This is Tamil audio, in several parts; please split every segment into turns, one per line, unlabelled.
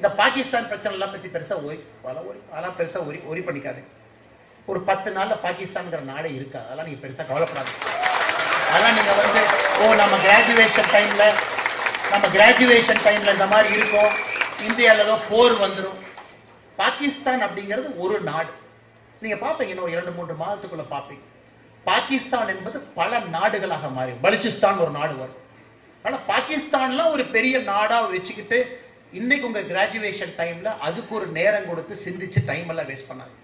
இந்த பாகிஸ்தான் பிரச்சனை எல்லாம் பற்றி பெருசாக ஒரி பல ஒரி அதெல்லாம் பெருசாக ஒரி ஒரி பண்ணிக்காது. ஒரு பத்து நாளில் பாகிஸ்தான்ங்கிற நாடே இருக்கா? அதெல்லாம் நீங்க பெருசாக கவலைப்படாது அதெல்லாம் நீங்கள் வந்து ஓ நம்ம கிராஜுவேஷன் டைம்ல நம்ம கிராஜுவேஷன் டைம்ல இந்த மாதிரி இருக்கும். இந்தியால ஏதோ போர் வந்துடும் பாகிஸ்தான் அப்படிங்கிறது ஒரு நாடு. நீங்கள் பார்ப்பீங்க இன்னும் இரண்டு மூன்று மாதத்துக்குள்ளே பார்ப்பீங்க. பாகிஸ்தான் என்பது பல நாடுகளாக மாறி பலுச்சிஸ்தான் ஒரு நாடு வரும். ஆனால் பாகிஸ்தான்லாம் ஒரு பெரிய நாடாக வச்சுக்கிட்டு இன்னைக்கு உங்க கிராஜுவேஷன் டைம்ல அதுக்கு ஒரு நேரம் கொடுத்து சிந்திச்சு டைம் எல்லாம் வேஸ்ட் பண்ணாங்க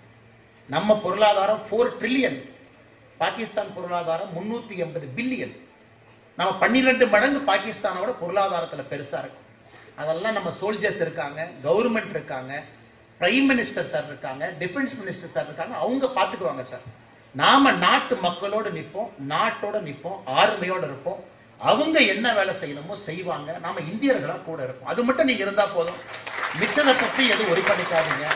நம்ம பொருளாதாரம் ஃபோர் ட்ரில்லியன் பாகிஸ்தான் பொருளாதாரம் முன்னூத்தி எண்பது பில்லியன் நம்ம பன்னிரெண்டு மடங்கு பாகிஸ்தானோட பொருளாதாரத்துல பெருசா இருக்கும் அதெல்லாம் நம்ம சோல்ஜர்ஸ் இருக்காங்க கவர்மெண்ட் இருக்காங்க பிரைம் மினிஸ்டர் சார் இருக்காங்க டிஃபென்ஸ் மினிஸ்டர் சார் இருக்காங்க அவங்க பாத்துக்குவாங்க சார் நாம நாட்டு மக்களோட நிற்போம் நாட்டோட நிற்போம் ஆர்மையோட இருப்போம். அவங்க என்ன வேலை செய்யணுமோ செய்வாங்க. நாம இந்தியர்களா கூட இருக்கும். அது மட்டும் நீங்க இருந்தா போதும். மிச்சத்தை பத்தி எதுவும் ஒரி பண்ணிக்காதீங்க.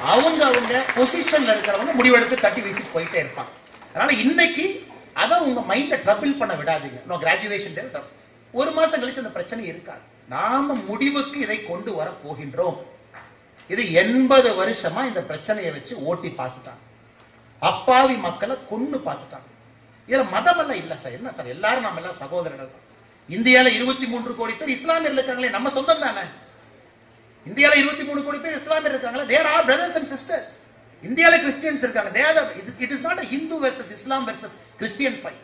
அவங்க அவங்க பொசிஷன்ல இருக்கிறவங்க முடிவெடுத்து தட்டி வீசி போயிட்டே இருப்பாங்க. அதனால இன்னைக்கு அதை உங்க மைண்ட ட்ரபிள் பண்ண விடாதீங்க. நோ கிராஜுவேஷன் ஒரு மாசம் கழிச்சு அந்த பிரச்சனை இருக்காது. நாம முடிவுக்கு இதை கொண்டு வர போகின்றோம். இது எண்பது வருஷமா இந்த பிரச்சனையை வச்சு ஓட்டி பார்த்துட்டாங்க. அப்பாவி மக்களை கொன்னு பார்த்துட்டாங்க. இதுல மதம் எல்லாம் இல்ல சார். என்ன சார்? எல்லாரும் நம்ம எல்லாம் சகோதரர்கள். இந்தியால இருபத்தி மூன்று கோடி பேர் இஸ்லாமியர் இருக்காங்களே நம்ம சொந்தம் தானே? இந்தியால இருபத்தி மூணு கோடி பேர் இஸ்லாமியர் இருக்காங்களே there are brothers and sisters இந்தியால கிறிஸ்டியன்ஸ் இருக்காங்க. There it is not Hindu versus Islam versus Christian fight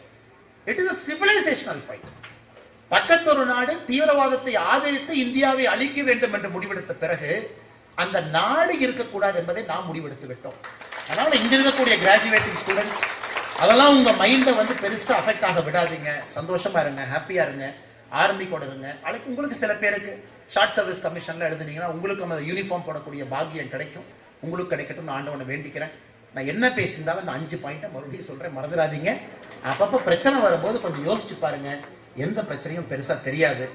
it is uh civilisational fight பக்கத்தொரு நாடு தீவிரவாதத்தை ஆதரித்து இந்தியாவை அழிக்க வேண்டும் என்று முடிவெடுத்த பிறகு அந்த நாடு இருக்கக்கூடாது என்பதை நாம் முடிவெடுத்து விட்டோம். அதனால இங்க இருக்கக்கூடிய கிராஜுவேட்டிங் ஸ்டூடெண்ட்ஸ் அதெல்லாம் உங்க மைண்டை வந்து பெருசா அஃபெக்ட் ஆக விடாதீங்க. சந்தோஷமா இருங்க ஹாப்பியா இருங்க ஆர்மி கூட இருங்க. நாளைக்கு உங்களுக்கு சில பேருக்கு ஷார்ட் சர்வீஸ் கமிஷன்ல எழுதுனீங்கன்னா உங்களுக்கு அந்த யூனிஃபார்ம் போடக்கூடிய பாக்கியம் கிடைக்கும். உங்களுக்கு கிடைக்கட்டும் நான் ஆண்டவனை வேண்டிக்கிறேன். நான் என்ன பேசியிருந்தாலும் அந்த அஞ்சு பாயிண்ட்டை மறுபடியும் சொல்றேன் மறந்துடாதீங்க. அப்பப்போ பிரச்சனை வரும்போது கொஞ்சம் யோசிச்சு பாருங்க. எந்த பிரச்சனையும் பெருசா தெரியாது.